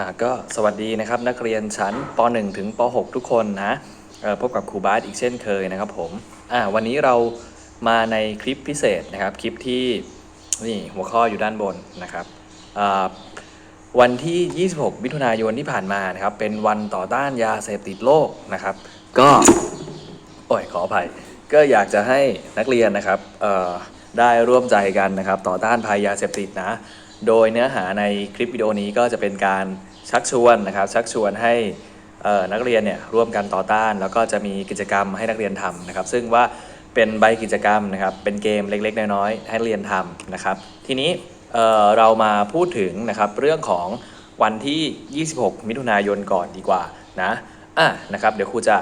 อ่าก็สวัสดีนะครับนักเรียนชั้นป .1 ถึงป .6 ทุกคนนะพบกับครูบาสอีกเช่นเคยนะครับผมอ่าวันนี้เรามาในคลิปพิเศษนะครับคลิปที่นี่หัวข้ออยู่ด้านบนนะครับอ่าวันที่ 26 มิถุนายนที่ผ่านมานะครับเป็นวันต่อต้านยาเสพติดโลกนะครับ ก็โอ้ยขออภัยก็อยากจะให้นักเรียนนะครับได้ร่วมใจกันนะครับต่อต้านภัยยาเสพติดนะ โดยเนื้อหาในคลิปวิดีโอนี้ก็จะเป็นการชักชวนนะครับ ชักชวนให้นักเรียนเนี่ยร่วมกันต่อต้าน แล้วก็จะมีกิจกรรมให้นักเรียนทำนะครับ ซึ่งว่าเป็นใบกิจกรรมนะครับ เป็นเกมเล็กๆ น้อยๆให้เรียนทำนะครับ ทีนี้เเรามาพูดถึงนะครับเรื่องของวันที่ 26 มิถุนายนก่อนดีกว่านะอะนะครับ เดี๋ยวครูจะ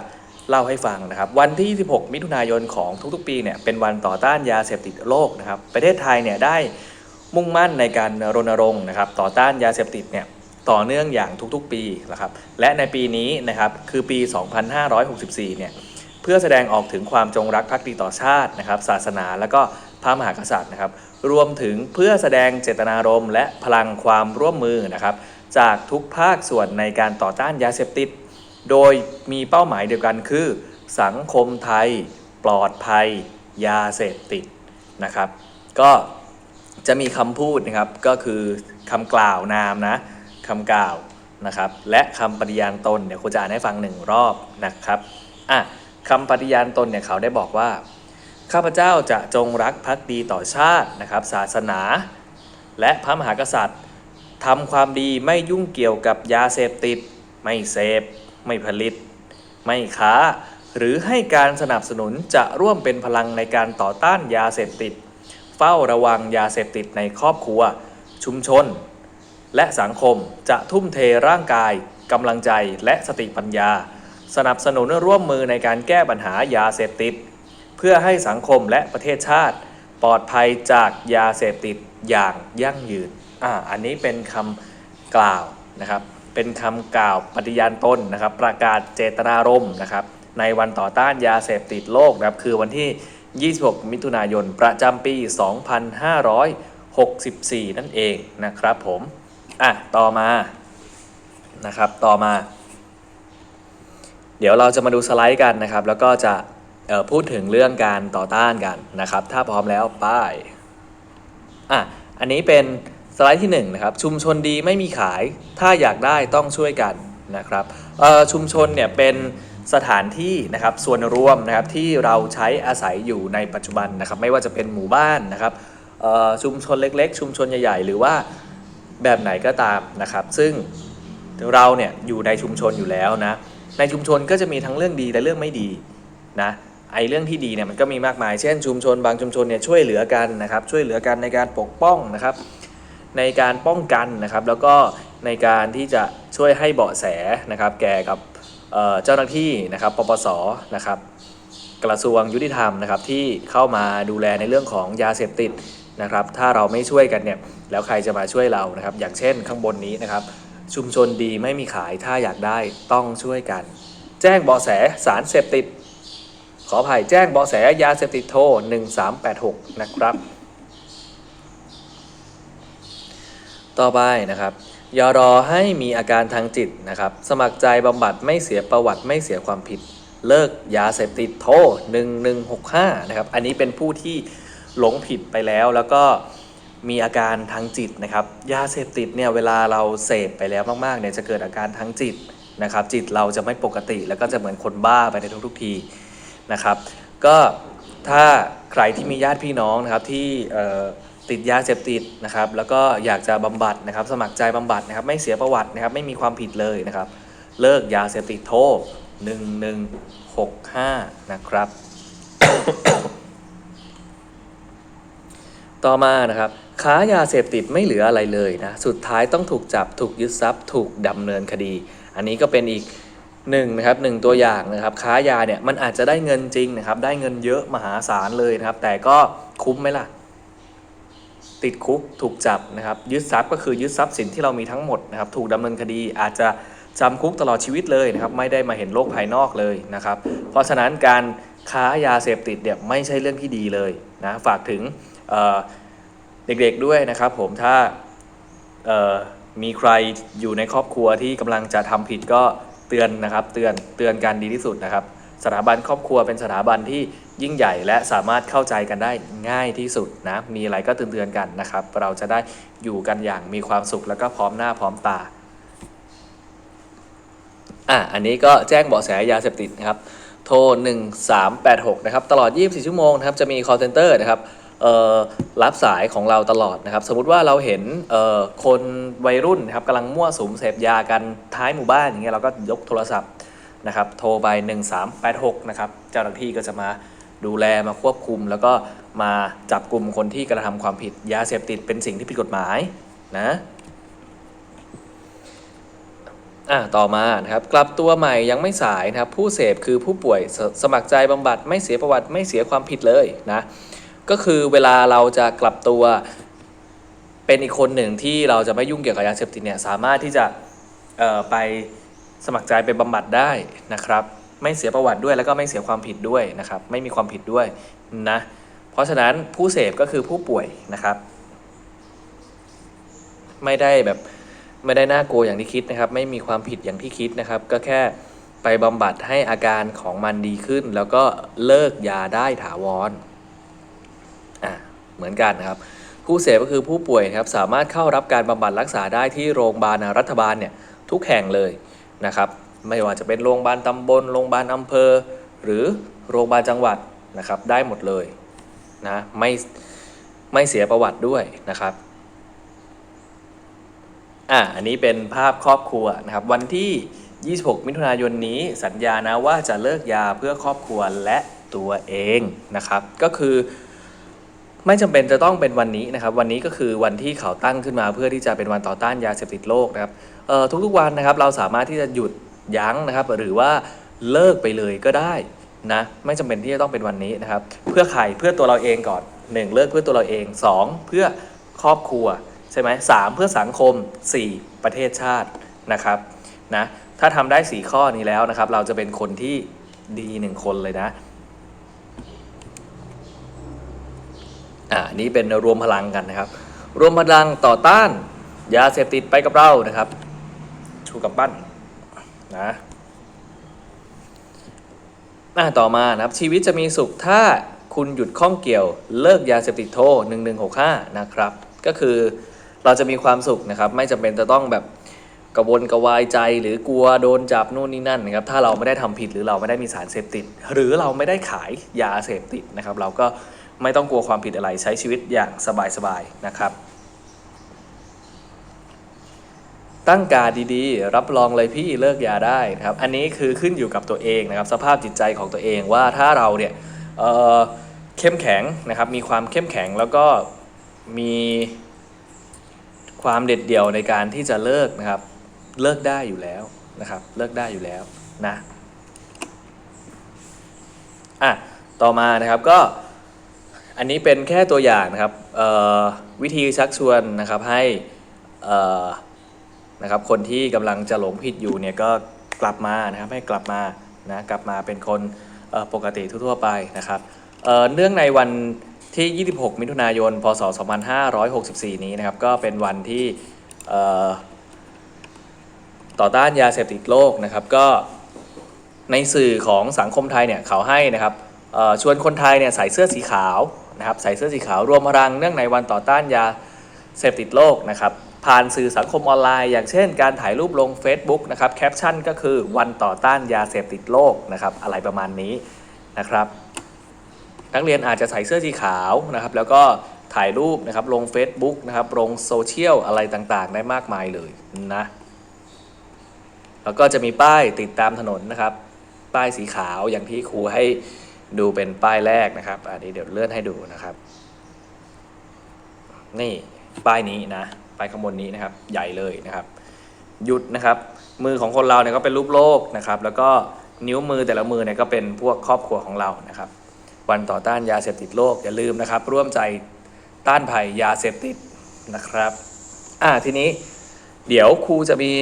เล่าให้ฟังนะครับ วันที่ 26 มิถุนายนของทุกๆ ปีเนี่ยเป็นวันต่อต้านยาเสพติดโลกนะครับ ประเทศไทยเนี่ยได้ มุ่งมั่นในการรณรงค์นะครับต่อต้านยาเสพติดเนี่ยต่อเนื่องอย่างทุกๆปีนะครับและในปีนี้นะครับคือปี 2564 เนี่ยเพื่อแสดงออกถึงความจงรักภักดีต่อชาตินะครับศาสนาและก็พระมหากษัตริย์นะครับรวมถึงเพื่อแสดงเจตนารมณ์ และพลังความร่วมมือนะครับจากทุกภาคส่วนในการต่อต้านยาเสพติด โดยมีเป้าหมายเดียวกันคือ สังคมไทย ปลอดภัย ยาเสพติดนะครับ ก็ จะมีคำพูดนะครับก็คือคำกล่าวนามนะคำกล่าวนะครับ และคำปฏิญาณตนเดี๋ยวครูจะอ่านให้ฟังหนึ่งรอบนะครับอะคำปฏิญาณตนเนี่ยเขาได้บอกว่าข้าพเจ้าจะจงรักภักดีต่อชาตินะครับ ศาสนา และพระมหากษัตริย์ทำความดีไม่ยุ่งเกี่ยวกับยาเสพติด ไม่เสพ ไม่ผลิต ไม่ค้า หรือให้การสนับสนุนจะร่วมเป็นพลังในการต่อต้านยาเสพติด เฝ้าระวังยาเสพติดในครอบครัว ชุมชน และสังคมจะทุ่มเทร่างกายกำลังใจและสติปัญญา สนับสนุนร่วมมือในการแก้ปัญหายาเสพติด เพื่อให้สังคมและประเทศชาติ ปลอดภัยจากยาเสพติดอย่างยั่งยืนอ่าอันนี้เป็นคำกล่าวนะครับเป็นคำกล่าวปฏิญาณตนนะครับ ประกาศเจตนารมณ์นะครับ ในวันต่อต้านยาเสพติดโลกนะครับ คือวันที่ 26 มิถุนายน ประจำปี 2564 นั่นเองนะครับผม อะ ต่อมา นะครับ ต่อมา เดี๋ยวเราจะมาดูสไลด์กันนะครับ แล้วก็จะพูดถึงเรื่องการต่อต้านกันนะครับ ถ้าพร้อมแล้วป้าย อะ อันนี้เป็นสไลด์ที่1นงนะครับ ชุมชนดีไม่มีขาย ถ้าอยากได้ต้องช่วยกันนะครับเอ่อชุมชนเนี่ยเป็น สถานที่นะครับส่วนรวมนะครับที่เราใช้อาศัยอยู่ในปัจจุบันนะครับไม่ว่าจะเป็นหมู่บ้านนะครับชุมชนเล็กๆ ชุมชนใหญ่ๆ หรือว่าแบบไหนก็ตามนะครับ ซึ่งเราเนี่ยอยู่ในชุมชนอยู่แล้วนะในชุมชนก็จะมีทั้งเรื่องดีและเรื่องไม่ดีนะไอ้เรื่องที่ดีเนี่ยมันก็มีมากมาย เช่นชุมชนบางชุมชนเนี่ยช่วยเหลือกันนะครับช่วยเหลือกันในการปกป้องนะครับ ในการป้องกันนะครับแล้วก็ในการที่จะช่วยให้เบาะแสนะครับแก่กับ เจ้าหน้าที่นะครับปปสนะครับกระทรวงยุติธรรมนะครับที่เข้ามาดูแลในเรื่องของยาเสพติดนะครับ ถ้าเราไม่ช่วยกันเนี่ยแล้วใครจะมาช่วยเรานะครับ อย่างเช่นข้างบนนี้นะครับ ชุมชนดีไม่มีขายถ้าอยากได้ต้องช่วยกัน แจ้งเบาะแสสารเสพติด ขออภัยแจ้งเบาะแสยาเสพติดโทร1386 นะครับ ต่อไปนะครับ อย่ารอให้มีอาการทางจิตนะครับ สมัครใจบำบัดไม่เสียประวัติไม่เสียความผิด เลิกยาเสพติดโทร1165นะครับ อันนี้เป็นผู้ที่หลงผิดไปแล้วแล้วก็มีอาการทางจิตนะครับ ยาเสพติดเนี่ยเวลาเราเสพไปแล้วมากๆเนี่ยจะเกิดอาการทางจิตนะครับ จิตเราจะไม่ปกติแล้วก็จะเหมือนคนบ้าไปในทุกๆทีนะครับ ก็ถ้าใครที่มีญาติพี่น้องนะครับที่ ติดยาเสพติดนะครับแล้วก็อยากจะบำบัดนะครับ สมัครใจบำบัดนะครับไม่เสียประวัตินะครับไม่มีความผิดเลยนะครับ เลิกยาเสพติดโทร1165 นะครับ ต่อมานะครับค้ายาเสพติดไม่เหลืออะไรเลยนะสุดท้ายต้องถูกจับถูกยึดทรัพย์ถูกดำเนินคดี อันนี้ก็เป็นอีกหนึ่งนะครับหนึ่งตัวอย่างนะครับค้ายาเนี่ยมันอาจจะได้เงินจริงนะครับได้เงินเยอะมหาศาลเลยนะครับ แต่ก็คุ้มไหมล่ะ ติดคุกถูกจับนะครับยึดทรัพย์ก็คือยึดทรัพย์สินที่เรามีทั้งหมดนะครับถูกดำเนินคดีอาจจะจำคุกตลอดชีวิตเลยนะครับไม่ได้มาเห็นโลกภายนอกเลยนะครับเพราะฉะนั้นการค้ายาเสพติดเนี่ยไม่ใช่เรื่องที่ดีเลยนะฝากถึงเเด็กๆด้วยนะครับผมถ้ามีใครอยู่ในครอบครัวที่กำลังจะทำผิดก็เตือนนะครับเตือนเตือนกันดีที่สุดนะครับ สถาบันครอบครัวเป็นสถาบันที่ ยิ่งใหญ่และสามารถเข้าใจกันได้ง่ายที่สุดนะ มีอะไรก็เตือนๆกันนะครับ เราจะได้อยู่กันอย่างมีความสุขแล้วก็พร้อมหน้าพร้อมตาอะอันนี้ก็แจ้งเบาะแสยาเสพติดนะครับ โทร 1386 นะครับ ตลอด 24 ชั่วโมงนะครับ จะมี call center นะครับรับสายของเราตลอดนะครับ สมมุติว่าเราเห็นคนวัยรุ่นนะครับกำลังมั่วสุมเสพยากันท้ายหมู่บ้านอย่างเงี้ยเราก็ยกโทรศัพท์นะครับ โทรไป 1386 นะครับ เจ้าหน้าที่ก็จะมา ดูแลมาควบคุม แล้วก็มาจับกลุ่มคนที่กระทำความผิดยาเสพติดเป็นสิ่งที่ผิดกฎหมายนะอะต่อมานะครับกลับตัวใหม่ยังไม่สายนะครับผู้เสพคือผู้ป่วยสสมัครใจบำบัดไม่เสียประวัติไม่เสียความผิดเลยนะก็คือเวลาเราจะกลับตัวเป็นอีกคนหนึ่งที่เราจะไม่ยุ่งเกี่ยวกับยาเสพติดเนี่ยสามารถที่จะไปสมัครใจไปบำบัดได้นะครับ ไม่เสียประวัติด้วยแล้วก็ไม่เสียความผิดด้วยนะครับ ไม่มีความผิดด้วยนะเพราะฉะนั้นผู้เสพก็คือผู้ป่วยนะครับ ไม่ได้แบบไม่ได้น่ากลัวอย่างที่คิดนะครับ ไม่มีความผิดอย่างที่คิดนะครับ ก็แค่ไปบำบัดให้อาการของมันดีขึ้น แล้วก็เลิกยาได้ถาวรอะเหมือนกันนะครับ ผู้เสพก็คือผู้ป่วยครับสามารถเข้ารับการบำบัดรักษาได้ที่โรงพยาบาลรัฐบาลเนี่ยทุกแห่งเลยนะครับ ไม่ว่าจะเป็นโรงพยาบาลตำบลโรงพยาบาลอำเภอ หรือโรงพยาบาลจังหวัดนะครับ ได้หมดเลยนะไม่ไม่เสียประวัติด้วยนะครับอะอันนี้เป็นภาพครอบครัวนะครับ วันที่ 26 มิถุนายนนี้สัญญานะว่าจะเลิกยาเพื่อครอบครัวและตัวเองนะครับ ก็คือไม่จำเป็นจะต้องเป็นวันนี้นะครับ วันนี้ก็คือวันที่เขาตั้งขึ้นมาเพื่อที่จะเป็นวันต่อต้านยาเสพติดโลกนะครับเออทุกๆวันนะครับ เราสามารถที่จะหยุด ยั้งนะครับ หรือว่าเลิกไปเลยก็ได้นะไม่จำเป็นที่จะต้องเป็นวันนี้นะครับ เพื่อใครเพื่อตัวเราเองก่อนหนึ่งเลิกเพื่อตัวเราเองสองเพื่อครอบครัวใช่ไหมสามเพื่อสังคม 4 ประเทศชาตินะครับนะถ้าทำได้ 4 ข้อนี้แล้วนะครับ เราจะเป็นคนที่ดีหนึ่งคนเลยนะอ่านี่เป็นรวมพลังกันนะครับ รวมพลังต่อต้านยาเสพติดไปกับเรานะครับ ชูกับปั้น นะอ่าต่อมานะครับชีวิตจะมีสุขถ้าคุณหยุดข้องเกี่ยวเลิกยาเสพติดโทร1165 นะครับ ก็คือเราจะมีความสุขนะครับ ไม่จำเป็นจะต้องแบบกระวนกระวายใจหรือกลัวโดนจับนู่นนี่นั่นนะครับถ้าเราไม่ได้ทำผิดหรือเราไม่ได้มีสารเสพติด หรือเราไม่ได้ขายยาเสพติดนะครับ เราก็ไม่ต้องกลัวความผิดอะไรใช้ชีวิตอย่างสบายๆนะครับ ตั้งการดีๆ รับรองเลยพี่เลิกยาได้นะครับ อันนี้คือขึ้นอยู่กับตัวเองนะครับ สภาพจิตใจของตัวเองว่าถ้าเราเนี่ยเเข้มแข็งนะครับมีความเข้มแข็งแล้วก็มีความเด็ดเดี่ยวในการที่จะเลิกนะครับ เลิกได้อยู่แล้วนะครับ เลิกได้อยู่แล้วนะอะต่อมานะครับก็อันนี้เป็นแค่ตัวอย่างนะครับวิธีชักชวนนะครับให้อ่อ นะครับคนที่กำลังจะหลงผิดอยู่เนี่ยก็กลับมานะครับให้กลับมานะกลับมาเป็นคนปกติทั่วๆไปนะครับเเนื่องในวันที่ 26 มิถุนายน พศ 2564 นี้นะครับก็เป็นวันที่ต่อต้านยาเสพติดโลกนะครับก็ในสื่อของสังคมไทยเนี่ยเขาให้นะครับชวนคนไทยเนี่ยใส่เสื้อสีขาวนะครับใส่เสื้อสีขาวรวมพลังเนื่องในวันต่อต้านยาเสพติดโลกนะครับ ผ่านสื่อสังคมออนไลน์ อย่างเช่น การถ่ายรูปลง Facebook นะครับแคปชั่นก็คือวันต่อต้านยาเสพติดโลกนะครับอะไรประมาณนี้นะครับนักเรียนอาจจะใส่เสื้อสีขาวนะครับแล้วก็ถ่ายรูปนะครับลง Facebook นะครับลงโซเชียลอะไรต่างๆ ได้มากมายเลยนะแล้วก็จะมีป้ายติดตามถนนนะครับ ป้ายสีขาวอย่างที่ครูให้ดูเป็นป้ายแรกนะครับ อันนี้เดี๋ยวเลื่อนให้ดูนะครับ นี่ป้ายนี้นะ ไปข้างบนนี้นะครับ ใหญ่เลยนะครับ หยุดนะครับ มือของคนเราเนี่ยก็เป็นรูปโลกนะครับ แล้วก็นิ้วมือแต่ละมือเนี่ยก็เป็นพวกครอบครัวของเรานะครับ วันต่อต้านยาเสพติดโลกอย่าลืมนะครับ ร่วมใจต้านภัยยาเสพติดนะครับ อ่าทีนี้เดี๋ยวครูจะมี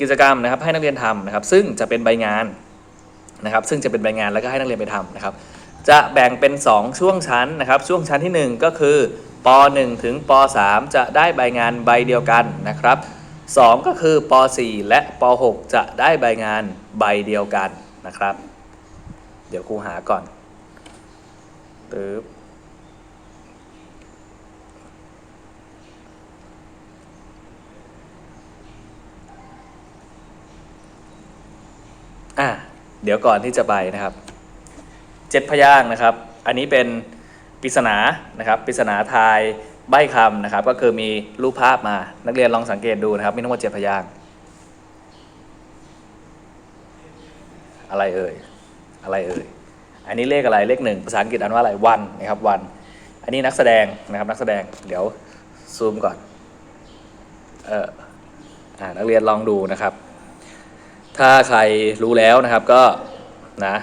กิจกรรมนะครับ ให้นักเรียนทำนะครับ ซึ่งจะเป็นใบงานนะครับ ซึ่งจะเป็นใบงานแล้วก็ให้นักเรียนไปทำนะครับ จะแบ่งเป็น 2 ช่วงชั้นนะครับ ช่วงชั้นที่ 1 ก็คือ ป .1 ถึงป .3 จะได้ใบงานใบเดียวกันนะครับ 2 ก็คือป .4 และป .6 จะได้ใบงานใบเดียวกันนะครับ เดี๋ยวครูหาก่อนตึ๊บอะเดี๋ยวก่อนที่จะไปนะครับ เจ็ดพยางนะครับ อันนี้เป็น ปริศนานะครับปริศนาทายใบคำนะครับ ก็คือมีรูปภาพมานักเรียนลองสังเกตดูนะครับ มีทั้งหมดเจ็ดพยางค์อะไรเอ่ยอะไรเอ่ยอันนี้เลขอะไรเลขหนึ่งภาษาอังกฤษอ่านว่าอะไรวันนะครับวัน อันนี้นักแสดงนะครับนักแสดงเดี๋ยวซูมก่อนเอออ่านักเรียนลองดูนะครับ ถ้าใครรู้แล้วนะครับก็นะ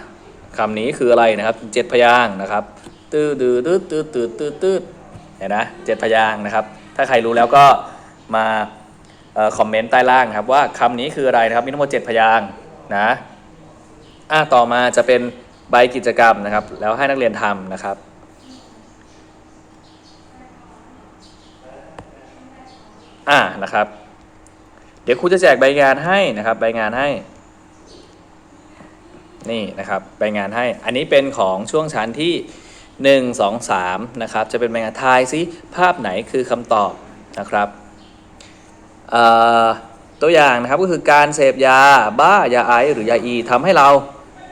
คำนี้คืออะไรนะครับเจ็ดพยางค์นะครับ ตื้อดื้อตื้อตื้อตื้อตื้อตื้อเห็นนะเจ็ดพยางค์นะครับ ถ้าใครรู้แล้วก็มาคอมเมนต์ใต้ล่างนะครับว่าคำนี้คืออะไรนะครับมีทั้งหมดเจ็ดพยางค์นะอะต่อมาจะเป็นใบกิจกรรมนะครับ แล้วให้นักเรียนทำนะครับอะนะครับ เดี๋ยวครูจะแจกใบงานให้นะครับใบงานให้ นี่นะครับใบงานให้ อันนี้เป็นของช่วงชั้นที่ 1 2 3นะครับ จะเป็นใบงานทายซิภาพไหนคือคำตอบนะครับตัวอย่างนะครับก็คือการเสพยาบ้ายาไอหรือยาอีทำให้เรา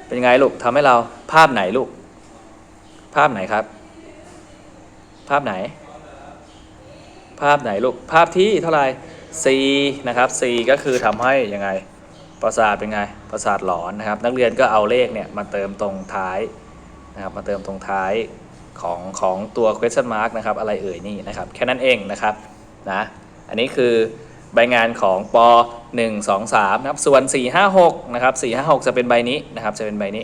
เป็นไงลูกทำให้เราภาพไหนลูก ภาพไหนครับ ภาพไหน ภาพไหนลูก ภาพที่เท่าไหร่ C นะครับ C ก็คือทำให้ยังไงประสาทเป็นไงประสาทหลอนนะครับ นักเรียนก็เอาเลขเนี่ยมาเติมตรงท้าย นะครับมาเติมตรงท้ายของของตัว question mark นะครับอะไรเอ่ยนี่นะครับแค่นั้นเองนะครับนะอันนี้คือใบงานของป 1 2 3นะครับส่วน 4 5 6นะครับ4 5 6 จะเป็นใบนี้นะครับจะเป็นใบนี้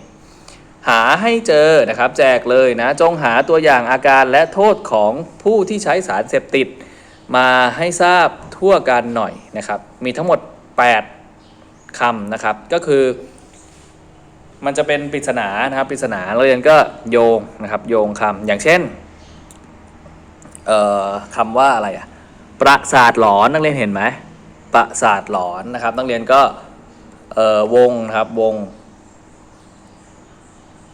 หาให้เจอนะครับแจกเลยนะจงหาตัวอย่างอาการและโทษของผู้ที่ใช้สารเสพติด มาให้ทราบทั่วกันหน่อยนะครับมีทั้งหมด 8คำนะครับก็คือ มันจะเป็นปริศนานะครับปริศนาเราเรียนก็โยงนะครับโยงคำอย่างเช่นเอ่อคำว่าอะไรอะประสาทหลอนนักเรียนเห็นไหมประสาทหลอนนะครับ นักเรียนก็เอ่อวงนะครับวง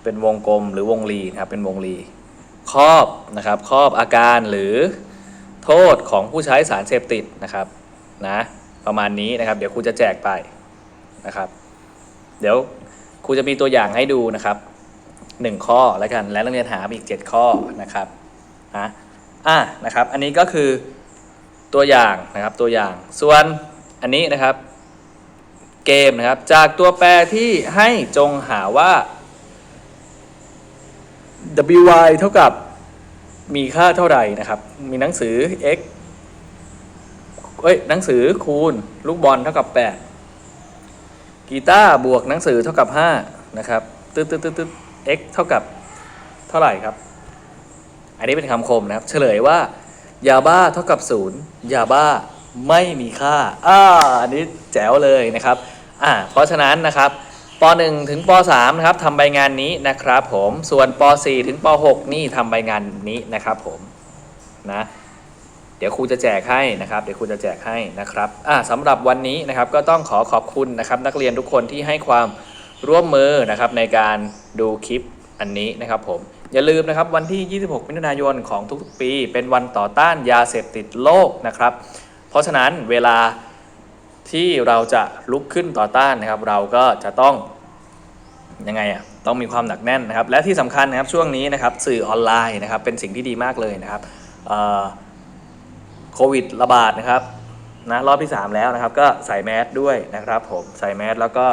เป็นวงกลมหรือวงรีนะครับเป็นวงรีครอบนะครับครอบอาการหรือโทษของผู้ใช้สารเสพติดนะครับนะประมาณนี้นะครับ เดี๋ยวครูจะแจกไปนะครับ เดี๋ยว ครูจะมีตัวอย่างให้ดูนะครับหนึ่งข้อแล้วกัน และนักเรียนหาอีก7ข้อนะครับนะอะนะครับ อันนี้ก็คือตัวอย่างนะครับตัวอย่าง ส่วนอันนี้นะครับ เกมนะครับ จากตัวแปรที่ให้จงหาว่า wy เท่ากับมีค่าเท่าไหร่นะครับ มีหนังสือ x เอ้ยหนังสือคูณ ลูกบอลเท่ากับ 8 กีตาร์บวกหนังสือเท่ากับ 5 นะครับตึ๊ดตึ๊ดตึ๊ดตึ๊ด x เท่ากับเท่าไหร่ครับ อันนี้เป็นคำคมนะครับ เฉลยว่ายาบ้าเท่ากับ0ยาบ้าไม่มีค่าอ่าอันนี้แจ๋วเลยนะครับอ่าเพราะฉะนั้นนะครับป .1 ถึงป .3 นะครับทำใบงานนี้นะครับผมส่วนป .4 ถึงป .6 นี่ทำใบงานนี้นะครับผมนะ เดี๋ยวครูจะแจกให้นะครับ เดี๋ยวครูจะแจกให้นะครับอ่าสำหรับวันนี้นะครับก็ต้องขอขอบคุณนะครับ นักเรียนทุกคนที่ให้ความร่วมมือนะครับในการดูคลิปอันนี้นะครับผมอย่าลืมนะครับวันที่ 26 มิถุนายนของทุกๆปี เป็นวันต่อต้านยาเสพติดโลกนะครับ เพราะฉะนั้นเวลาที่เราจะลุกขึ้นต่อต้านนะครับ เราก็จะต้องยังไงอะต้องมีความหนักแน่นนะครับ และที่สำคัญนะครับช่วงนี้นะครับสื่อออนไลน์นะครับเป็นสิ่งที่ดีมากเลยนะครับเอ่อ โควิดระบาดนะครับนะรอบที่ 3 แล้วนะครับ ก็ใส่แมสด้วยนะครับผมใส่แมสแล้วก็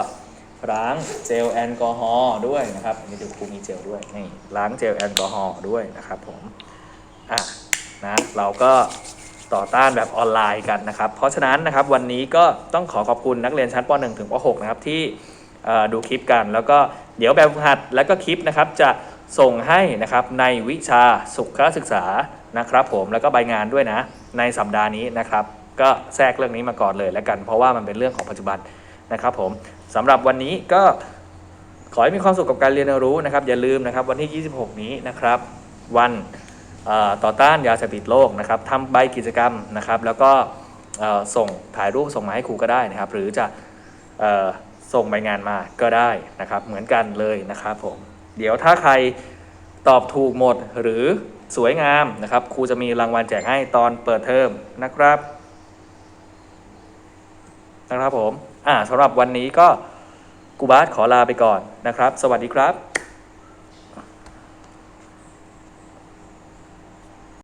ล้างเจลแอลกอฮอล์ด้วยนะครับอันนี้ดูครูมีเจลด้วยนี่ล้างเจลแอลกอฮอล์ด้วยนะครับผมอะนะเราก็ต่อต้านแบบออนไลน์กันนะครับ เพราะฉะนั้นนะครับวันนี้ก็ต้องขอขอบคุณนักเรียนชั้นป .1 ถึงป .6 นะครับที่ดูคลิปกัน แล้วก็เดี๋ยวแบบหัดแล้วก็คลิปนะครับจะส่งให้นะครับในวิชาสุขศึกษา นะครับผมแล้วก็ใบงานด้วยนะ ในสัปดาห์นี้นะครับ ก็แทรกเรื่องนี้มาก่อนเลยแล้วกัน เพราะว่ามันเป็นเรื่องของปัจจุบันนะครับผมสำหรับวันนี้ก็ขอให้มีความสุขกับการเรียนรู้นะครับ อย่าลืมนะครับวันที่ 26 นี้นะครับ วันต่อต้านยาเสพติดโลกนะครับทำใบกิจกรรมนะครับ แล้วก็ส่งถ่ายรูปส่งมาให้ครูก็ได้นะครับ หรือจะอส่งใบงานมาก็ได้นะครับ เหมือนกันเลยนะครับผม เดี๋ยวถ้าใครตอบถูกหมดหรือ สวยงามนะครับครูจะมีรางวัลแจกให้ตอนเปิดเทอมนะครับนะครับผมอ่าสำหรับวันนี้ก็กูบาสขอลาไปก่อนนะครับ สวัสดีครับ